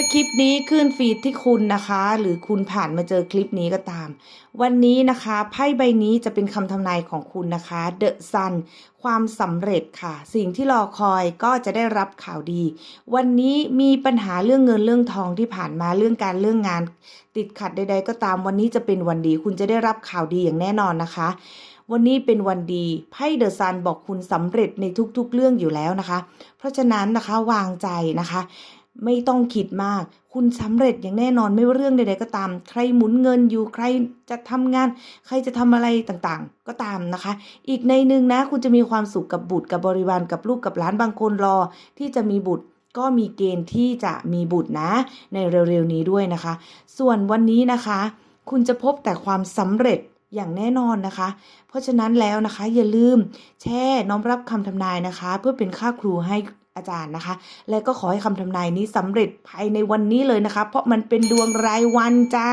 ถ้าคลิปนี้ขึ้นฟีดที่คุณนะคะ หรือคุณผ่านมาเจอคลิปนี้ก็ตาม วันนี้นะคะไพ่ใบนี้จะเป็นคำทำนายของคุณนะคะ The Sun ความสำเร็จค่ะ สิ่งที่รอคอยก็จะได้รับข่าวดี วันนี้มีปัญหาเรื่องเงินเรื่องทองที่ผ่านมาเรื่องการเรื่องงาน ติดขัดใด ๆ ก็ตาม วันนี้จะเป็นวันดี คุณจะได้รับข่าวดีอย่างแน่นอนนะคะวันนี้เป็นวันดีไพ่เดอะซันบอกคุณสำเร็จในทุกๆเรื่องอยู่แล้วนะคะ เพราะฉะนั้นนะคะวางใจนะคะ ไม่ต้องคิดมาก คุณสำเร็จอย่างแน่นอนไม่ว่าเรื่องใดๆก็ตาม ใครหมุนเงินอยู่ใครจะทำงาน ใครจะทำอะไรต่างๆ ก็ตามนะคะ อีกในหนึ่งนะ คุณจะมีความสุขกับบุตรกับบริวารกับลูกกับหลานบางคนรอ ที่จะมีบุตรก็มีเกณฑ์ที่จะมีบุตรนะ ในเร็วๆนี้ด้วยนะคะ ส่วนวันนี้นะคะ คุณจะพบแต่ความสำเร็จ อย่างแน่นอนนะคะ เพราะฉะนั้นแล้วนะคะ อย่าลืมแช่น้อมรับคำทำนายนะคะ เพื่อเป็นค่าครูให้อาจารย์นะคะ และก็ขอให้คำทำนายนี้สำเร็จภายในวันนี้เลยนะคะ เพราะมันเป็นดวงรายวันจ้า